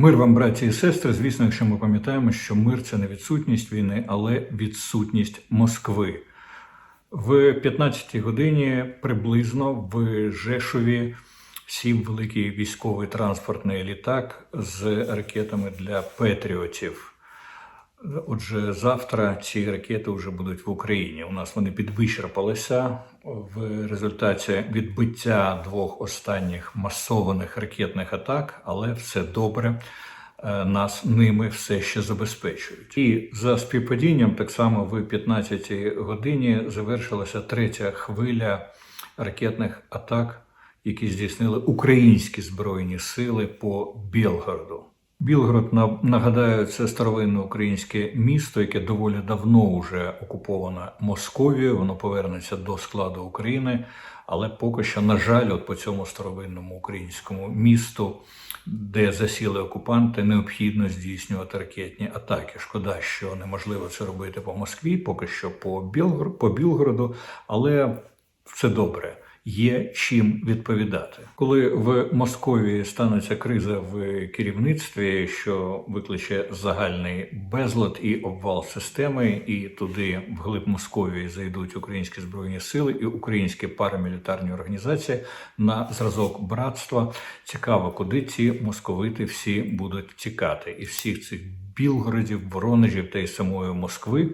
Мир вам, браті і сестри. Звісно, якщо ми пам'ятаємо, що мир це не відсутність війни, але відсутність Москви. В 15-й годині приблизно в Жешові сів великий військовий транспортний літак з ракетами для патріотів. Отже, завтра ці ракети вже будуть в Україні. У нас вони підвичерпалися в результаті відбиття двох останніх масованих ракетних атак, але все добре. Е, Нас ними все ще забезпечують. І за співпадінням, так само в 15-й годині завершилася третя хвиля ракетних атак, які здійснили українські збройні сили по Білгороду. Білгород, на- нагадаю, це старовинне українське місто, яке доволі давно вже окуповане Московією. Воно повернеться до складу України, але поки що, на жаль, от по цьому старовинному українському місту, де засіли окупанти, необхідно здійснювати ракетні атаки. Шкода, що неможливо це робити по Москві, поки що по Білгороду, але все добре. Є чим відповідати, коли в Московії станеться криза в керівництві, що викличе загальний безлад і обвал системи, і туди, вглиб Московії, зайдуть українські збройні сили і українські парамілітарні організації на зразок братства. Цікаво, куди ці московити всі будуть тікати, і всіх цих Білгородів, Воронежів та й самої Москви.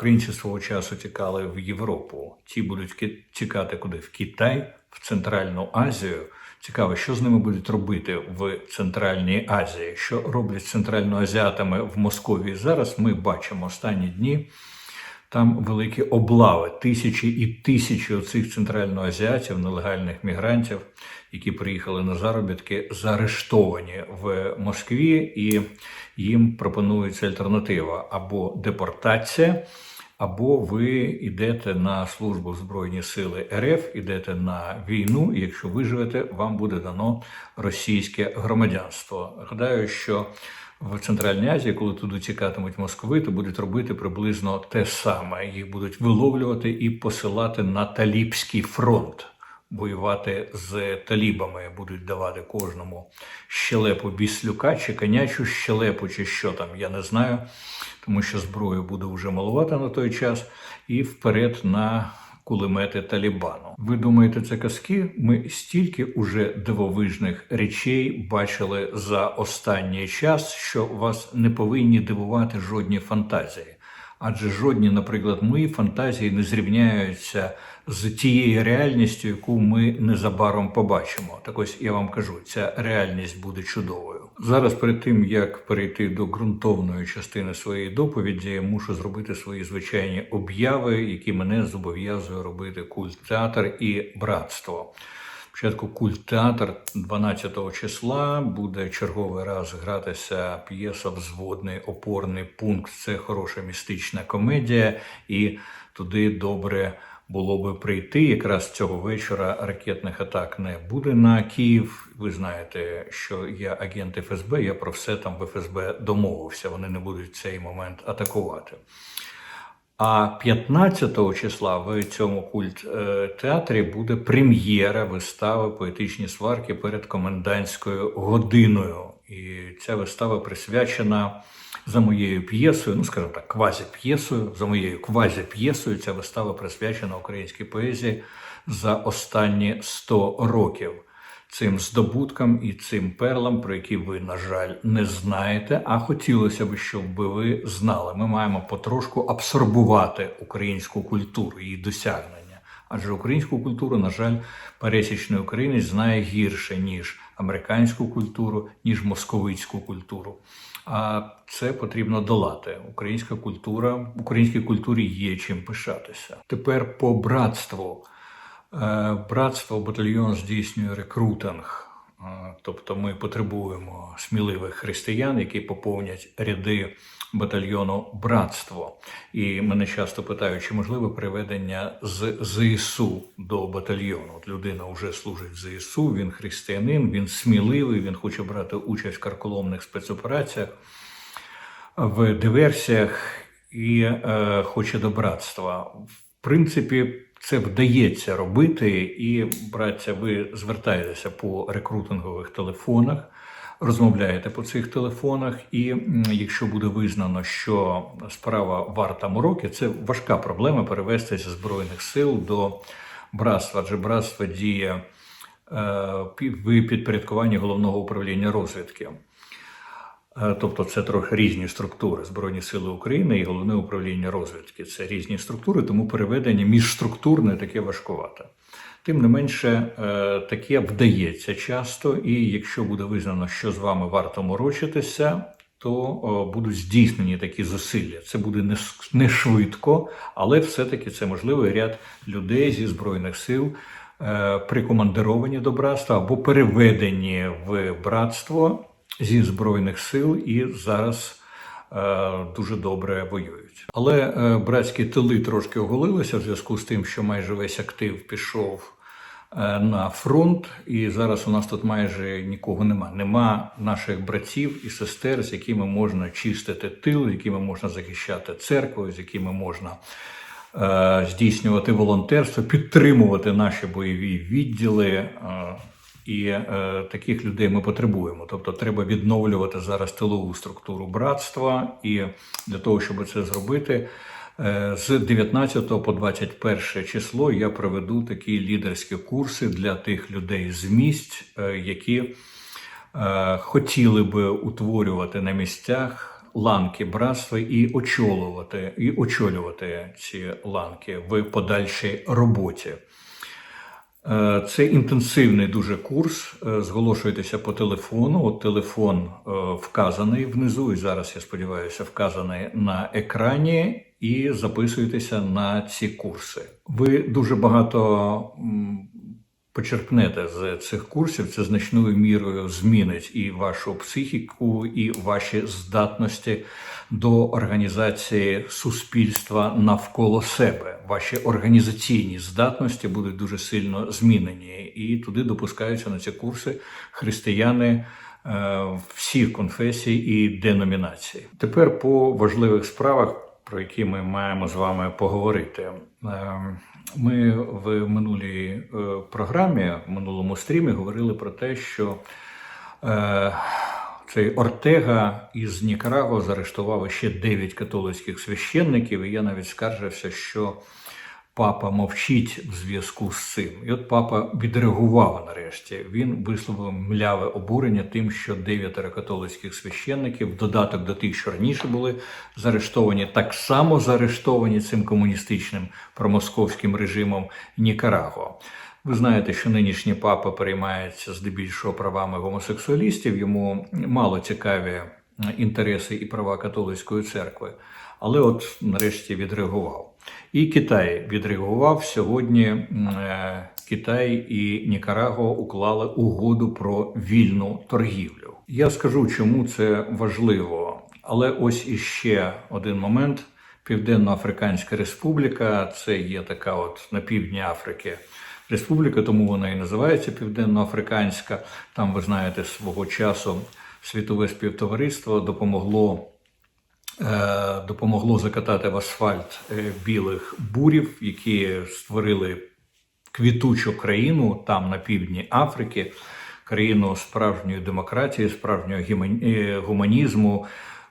Українці свого часу тікали в Європу. Ті будуть тікати куди? В Китай, в Центральну Азію. Цікаво, що з ними будуть робити в Центральній Азії. Що роблять з центральноазіатами в Московії зараз? Ми бачимо останні дні. Там великі облави, тисячі і тисячі оцих центральноазіатів, нелегальних мігрантів, які приїхали на заробітки, заарештовані в Москві, і їм пропонується альтернатива або депортація, або ви йдете на службу в Збройні Сили РФ, йдете на війну, і якщо виживете, вам буде дано російське громадянство. Гадаю, що в Центральній Азії, коли туди тікатимуть московити, будуть робити приблизно те саме. Їх будуть виловлювати і посилати на Талібський фронт. Воювати з талібами будуть давати кожному щелепу біслюка чи конячу щелепу, чи що там, я не знаю, тому що зброї буде вже малувати на той час, і вперед на кулемети Талібану. Ви думаєте, це казки? Ми стільки уже дивовижних речей бачили за останній час, що вас не повинні дивувати жодні фантазії. Адже жодні, наприклад, мої фантазії не зрівняються з тією реальністю, яку ми незабаром побачимо. Так ось я вам кажу, ця реальність буде чудовою. Зараз, перед тим як перейти до ґрунтовної частини своєї доповіді, я мушу зробити свої звичайні обяви, які мене зобов'язує робити культ театр і братство. Спочатку культ театр 12 числа буде черговий раз гратися п'єса Взводний опорний пункт. Це хороша містична комедія, і туди добре було би прийти. Якраз цього вечора ракетних атак не буде на Київ. Ви знаєте, що я агент ФСБ. Я про все там в ФСБ домовився. Вони не будуть цей момент атакувати. А 15 числа в цьому культ е, театрі буде прем'єра вистави поетичні сварки перед комендантською годиною. І ця вистава присвячена за моєю п'єсою, ну скажімо так, квазі-п'єсою. За моєю квазі-п'єсою ця вистава присвячена українській поезії за останні 100 років цим здобуткам і цим перлам, про які ви, на жаль, не знаєте. А хотілося б, щоб ви знали. Ми маємо потрошку абсорбувати українську культуру, її досягнення. Адже українську культуру, на жаль, пересічний українець знає гірше, ніж американську культуру, ніж московицьку культуру. А це потрібно долати. Українська культура, українській культурі є чим пишатися. Тепер по братству. Е, Братство батальйон здійснює рекрутинг. Тобто ми потребуємо сміливих християн, які поповнять ряди батальйону братство. І мене часто питають, чи можливе приведення з ЗСУ до батальйону. От людина вже служить в ЗСУ, він християнин, він сміливий, він хоче брати участь в карколомних спецопераціях, в диверсіях і е, хоче до братства. В принципі, це вдається робити, і, браття, ви звертаєтеся по рекрутингових телефонах. розмовляєте по цих телефонах, і якщо буде визнано, що справа варта мороки, це важка проблема перевести зі збройних сил до братства, адже братство діє е, в підпорядкуванні головного управління розвідки. Е, Тобто це трохи різні структури Збройні Сили України і головне управління розвідки. Це різні структури, тому переведення міжструктурне таке важкувате. Тим не менше, е, таке вдається часто, і якщо буде визнано, що з вами варто морочитися, то будуть здійснені такі зусилля. Це буде не, швидко, але все-таки це можливий ряд людей зі збройних сил е, прикомандировані до братства або переведені в братство зі збройних сил і зараз е, дуже добре воюють. Але е, братські тили трошки оголилися в зв'язку з тим, що майже весь актив пішов е, на фронт, і зараз у нас тут майже нікого нема. Нема наших братів і сестер, з якими можна чистити тил, з якими можна захищати церкву, з якими можна здійснювати волонтерство, підтримувати наші бойові відділи. І е, таких людей ми потребуємо. Тобто, треба відновлювати зараз тилову структуру братства. І для того, щоб це зробити, е, з 19 по 21 число я проведу такі лідерські курси для тих людей з місць, е, які е, хотіли би утворювати на місцях ланки братства і очолювати, і очолювати ці ланки в подальшій роботі. Е, Це інтенсивний дуже курс. Зголошуєтеся Зголошуйтеся по телефону. От телефон е, вказаний внизу, і зараз я сподіваюся, вказаний на екрані. І записуйтеся на ці курси. Ви дуже багато почерпнете з цих курсів. Це значною мірою змінить і вашу психіку, і ваші здатності до організації суспільства навколо себе. Ваші організаційні здатності будуть дуже сильно змінені, і туди допускаються на ці курси християни. е, Всіх конфесій і деномінацій. Тепер по важливих справах, про які ми маємо з вами поговорити. Ми в минулій е, програмі, в минулому стрімі говорили про те, що е, цей Ортега із Нікараго заарештував ще 9 католицьких священників, і я навіть скаржився, що папа мовчить в зв'язку з цим. І от папа відреагував нарешті. Він висловив мляве обурення тим, що дев'ятеро католицьких священників, в додаток до тих, що раніше були заарештовані, так само заарештовані цим комуністичним промосковським режимом Нікараго. Ви знаєте, що нинішній папа переймається здебільшого правами гомосексуалістів. Йому мало цікаві інтереси і права католицької церкви, але от нарешті відреагував. І Китай відреагував сьогодні. е, Китай і Нікараго уклали угоду про вільну торгівлю. Я скажу, чому це важливо. Але ось іще один момент: Південно-Африканська Республіка це є така, от на півдні Африки. Республіка, тому вона і називається Південно-Африканська. Там, ви знаєте, свого часу світове співтовариство допомогло допомогло закатати в асфальт е, білих бурів, які створили квітучу країну там на півдні Африки, країну справжньої демократії, справжнього е, гуманізму,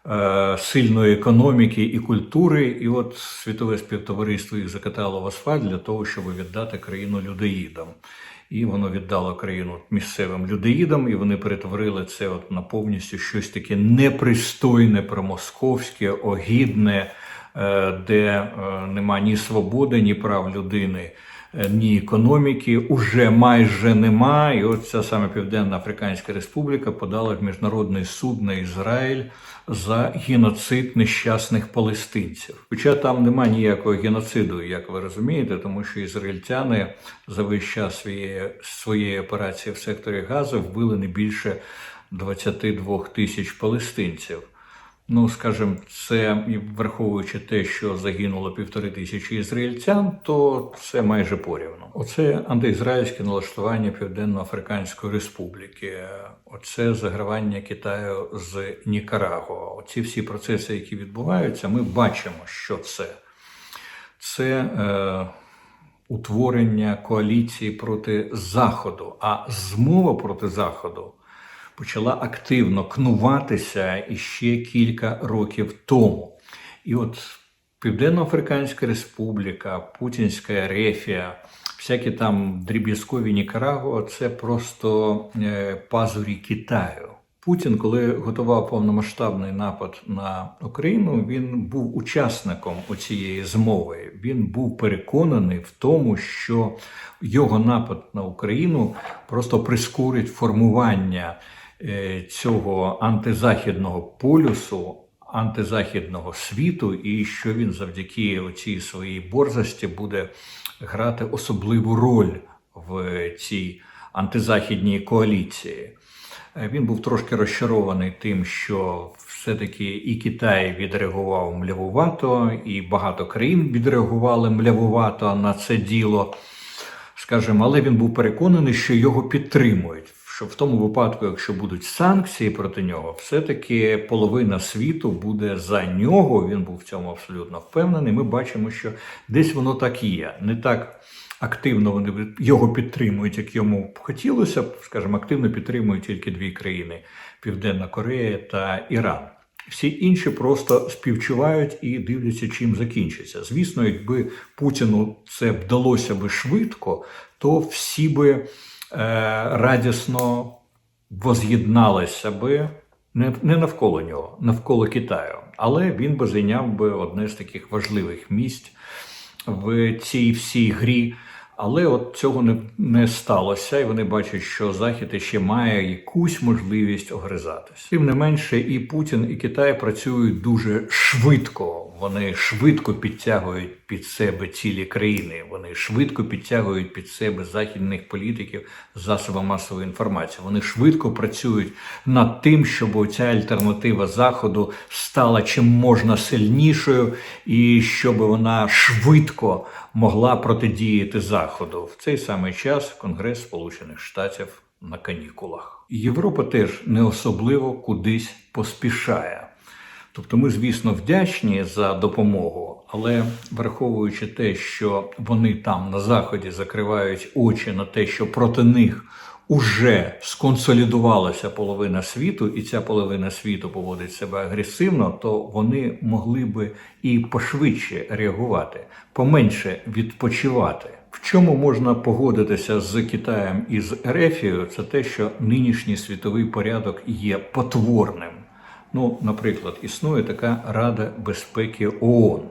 е, сильної економіки і культури. І от світове співтовариство їх закатало в асфальт для того, щоб віддати країну людоїдам. І воно віддало країну місцевим людоїдам, і вони перетворили це от на повністю щось таке непристойне, промосковське, огідне, е, де е, нема ні свободи, ні прав людини, е, ні економіки, уже майже нема. І от ця саме Південна Африканська Республіка подала в міжнародний суд на Ізраїль за геноцид нещасних палестинців. Хоча там нема ніякого геноциду, як ви розумієте, тому що ізраїльтяни за весь час своєї, своєї операції в секторі Газу вбили не більше 22 тисяч палестинців. Ну, скажімо, це враховуючи те, що загинуло півтори тисячі ізраїльтян, то це майже порівно. Оце антиізраїльське налаштування Південно-Африканської Республіки, оце загравання Китаю з Нікараго. Оці всі процеси, які відбуваються, ми бачимо, що це. Це е, утворення коаліції проти Заходу, а змова проти Заходу почала активно кнуватися іще кілька років тому. І от Південно-Африканська Республіка, Путінська Ерефія, всякі там дріб'язкові Нікарагуа – це просто е, пазурі Китаю. Путін, коли готував повномасштабний напад на Україну, він був учасником цієї змови. Він був переконаний в тому, що його напад на Україну просто прискорить формування цього антизахідного полюсу, антизахідного світу, і що він завдяки цій своїй борзості буде грати особливу роль в цій антизахідній коаліції. Е, Він був трошки розчарований тим, що все-таки і Китай відреагував млявувато, і багато країн відреагували млявувато на це діло. Скажімо, але він був переконаний, що його підтримують. Що в тому випадку, якщо будуть санкції проти нього, все-таки половина світу буде за нього. Він був в цьому абсолютно впевнений. Ми бачимо, що десь воно так є. Не так активно вони його підтримують, як йому б хотілося скажімо, активно підтримують тільки дві країни: Південна Корея та Іран. Всі інші просто співчувають і дивляться, чим закінчиться. Звісно, якби Путіну це вдалося би швидко, то всі би радісно воз'єдналися би не, не навколо нього, навколо Китаю. Але він би зайняв би одне з таких важливих місць в цій всій грі. Але от цього не, не сталося, і вони бачать, що Захід ще має якусь можливість огризатись. Тим не менше, і Путін, і Китай працюють дуже швидко. Вони швидко підтягують під себе цілі країни. Вони швидко підтягують під себе західних політиків засоби масової інформації. Вони швидко працюють над тим, щоб ця альтернатива заходу стала чим можна сильнішою, і щоб вона швидко могла протидіяти заходу в цей самий час. Конгрес Сполучених Штатів на канікулах. Європа теж не особливо кудись поспішає. Тобто ми, звісно, вдячні за допомогу, але враховуючи те, що вони там на заході закривають очі на те, що проти них уже сконсолідувалася половина світу, і ця половина світу поводить себе агресивно, то вони могли би і пошвидше реагувати, поменше відпочивати. В чому можна погодитися з Китаєм і з Ерефією, це те, що нинішній світовий порядок є потворним. Ну, наприклад, існує така Рада безпеки ООН.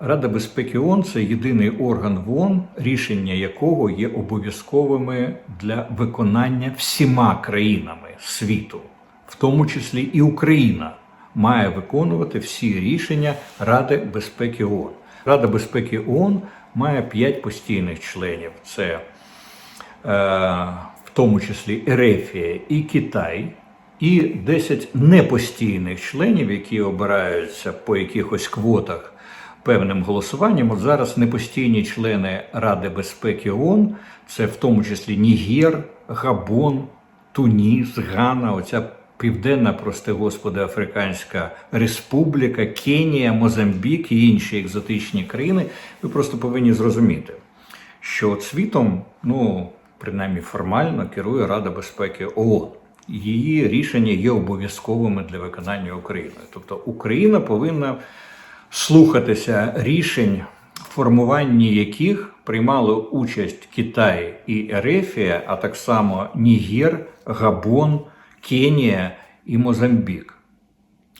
Рада безпеки ООН – це єдиний орган в ООН, рішення якого є обов'язковими для виконання всіма країнами світу, в тому числі і Україна має виконувати всі рішення Ради безпеки ООН. Рада безпеки ООН має п'ять постійних членів: це е, в тому числі Ерефія і Китай і 10 непостійних членів, які обираються по якихось квотах певним голосуванням. От зараз непостійні члени Ради безпеки ООН, це в тому числі Нігер, Габон, Туніс, Гана, оця Південна, прости господи, Африканська Республіка, Кенія, Мозамбік і інші екзотичні країни. Ви просто повинні зрозуміти, що світом, ну принаймні формально, керує Рада безпеки ООН її рішення є обов'язковими для виконання Україною. Тобто Україна повинна слухатися рішень, в формуванні яких приймали участь Китай і Ерефія, а так само Нігер, Габон, Кенія і Мозамбік.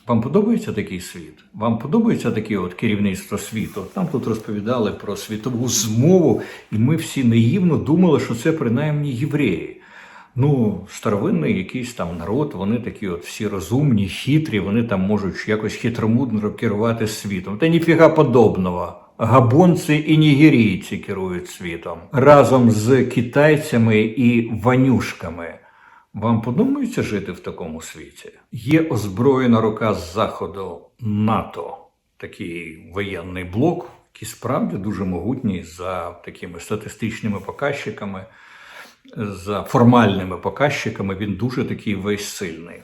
Вам подобається такий світ? Вам подобається таке от керівництво світу? Там тут розповідали про світову змову, і ми всі наївно думали, що це принаймні євреї. Ну, старовинний якийсь там народ, вони такі от всі розумні, хитрі, вони там можуть якось хитромудно керувати світом. Та ніфіга подобного. Габонці і нігерійці керують світом разом з китайцями і ванюшками. Вам подобається жити в такому світі? Є озброєна рука з заходу НАТО, такий воєнний блок, який справді дуже могутній за такими статистичними показчиками за формальними показчиками він дуже такий весь сильний.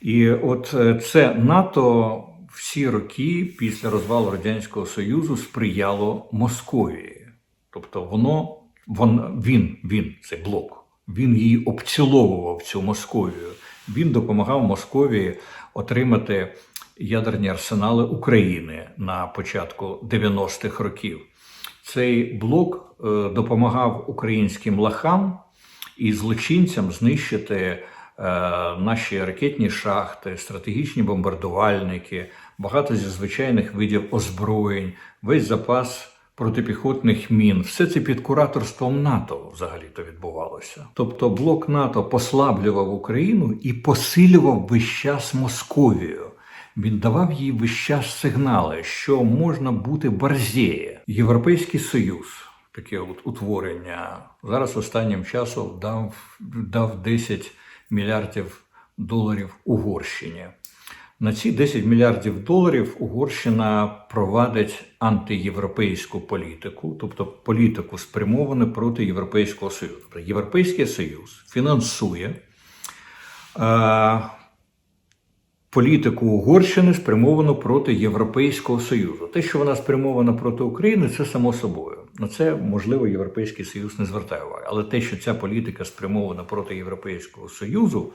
І от е, це НАТО всі роки після розвалу Радянського Союзу сприяло Московії. Тобто воно, вон, він, він, цей блок, він її обціловував цю Московію. Він допомагав Московії отримати ядерні арсенали України на початку 90-х років. Цей блок е, допомагав українським лахам і злочинцям знищити е, наші ракетні шахти, стратегічні бомбардувальники, багато зі звичайних видів озброєнь, весь запас протипіхотних мін. Все це під кураторством НАТО взагалі то відбувалося. Тобто блок НАТО послаблював Україну і посилював весь час Московію. Він давав їй весь час сигнали, що можна бути борзіє. Європейський Союз, таке от утворення, зараз останнім часом дав, дав 10 мільярдів доларів Угорщині. На ці 10 мільярдів доларів Угорщина провадить антиєвропейську політику, тобто політику спрямовану проти Європейського Союзу. Тобто Європейський Союз фінансує е, політику Угорщини спрямовану проти Європейського Союзу. Те, що вона спрямована проти України, це само собою. На це можливо Європейський Союз не звертає уваги. Але те, що ця політика спрямована проти Європейського Союзу,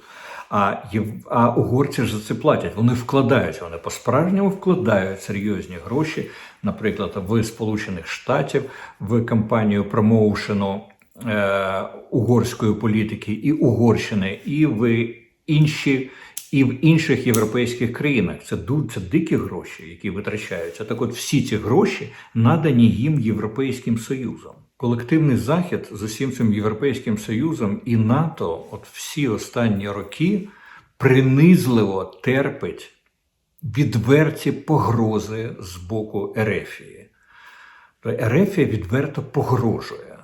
а, єв... а угорці ж за це платять. Вони вкладаються, вони по-справжньому вкладають серйозні гроші, наприклад, в Сполучених Штатів в кампанію промоушену е... угорської політики і Угорщини, і в інші. І в інших європейських країнах це це дикі гроші, які витрачаються. Так, от всі ці гроші надані їм Європейським Союзом. Колективний захід з усім цим Європейським Союзом і НАТО, от всі останні роки, принизливо терпить відверті погрози з боку Ерефії. Ерефія відверто погрожує.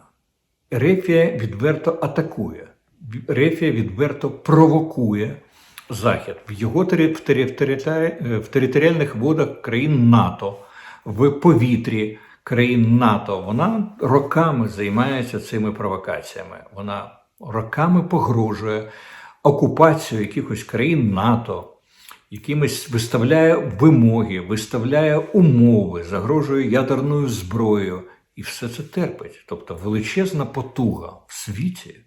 Ерефія відверто атакує. Ерефія відверто провокує Захід в його теритарі- в територіальних водах країн НАТО, в повітрі країн НАТО. Вона роками займається цими провокаціями. Вона роками погрожує окупацію якихось країн НАТО, якимось виставляє вимоги, виставляє умови, загрожує ядерною зброєю. І все це терпить. Тобто величезна потуга в світі.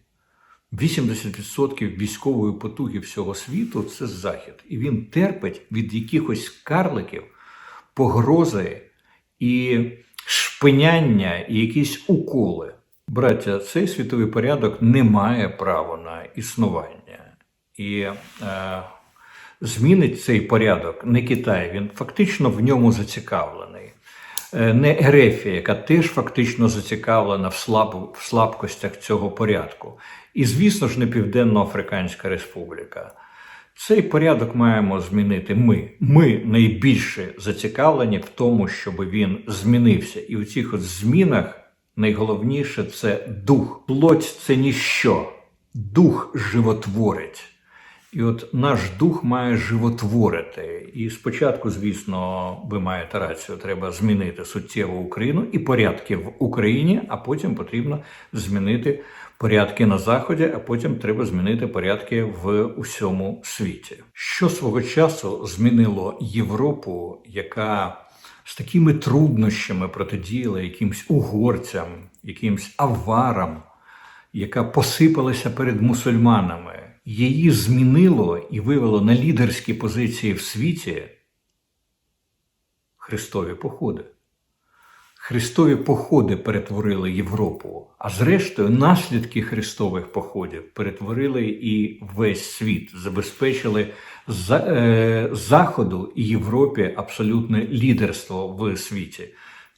80% військової потуги всього світу це захід. І він терпить від якихось карликів погрози і шпиняння, і якісь уколи. Браття, цей світовий порядок не має права на існування. І е, змінить цей порядок не Китай, він фактично в ньому зацікавлений. Е, Не Ерефія, яка теж фактично зацікавлена в, слаб, в слабкостях цього порядку. І, звісно ж, не Південно-Африканська Республіка. Цей порядок маємо змінити ми. Ми найбільше зацікавлені в тому, щоб він змінився. І у цих от змінах найголовніше це дух. Плоть це ніщо. Дух животворить. І от наш дух має животворити. І спочатку, звісно, ви маєте рацію, треба змінити суттєво Україну і порядки в Україні, а потім потрібно змінити порядки на Заході, а потім треба змінити порядки в усьому світі. Що свого часу змінило Європу, яка з такими труднощами протидіяла якимсь угорцям, якимсь аварам, яка посипалася перед мусульманами, її змінило і вивело на лідерські позиції в світі Христові походи. Христові походи перетворили Європу, а зрештою наслідки Христових походів перетворили і весь світ, забезпечили е, Заходу і Європі абсолютне лідерство в світі.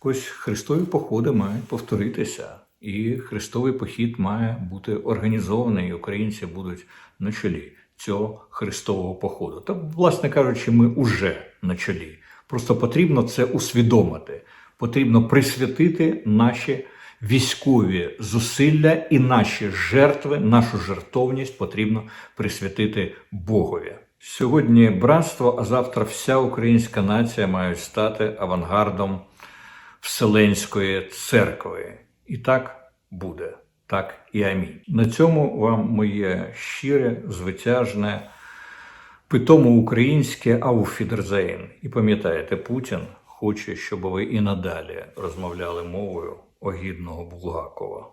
Ось Христові походи мають повторитися, і Христовий похід має бути організований, і українці будуть на чолі цього Христового походу. Та, власне кажучи, ми уже на чолі. Просто потрібно це усвідомити. Потрібно присвятити наші військові зусилля і наші жертви, нашу жертовність потрібно присвятити Богові. Сьогодні братство, а завтра вся українська нація мають стати авангардом Вселенської церкви. І так буде, так і амінь. На цьому вам моє щире, звитяжне, питомо українське ауфідерзейн. І пам'ятаєте, Путін хоче, щоб ви і надалі розмовляли мовою огідного Булгакова.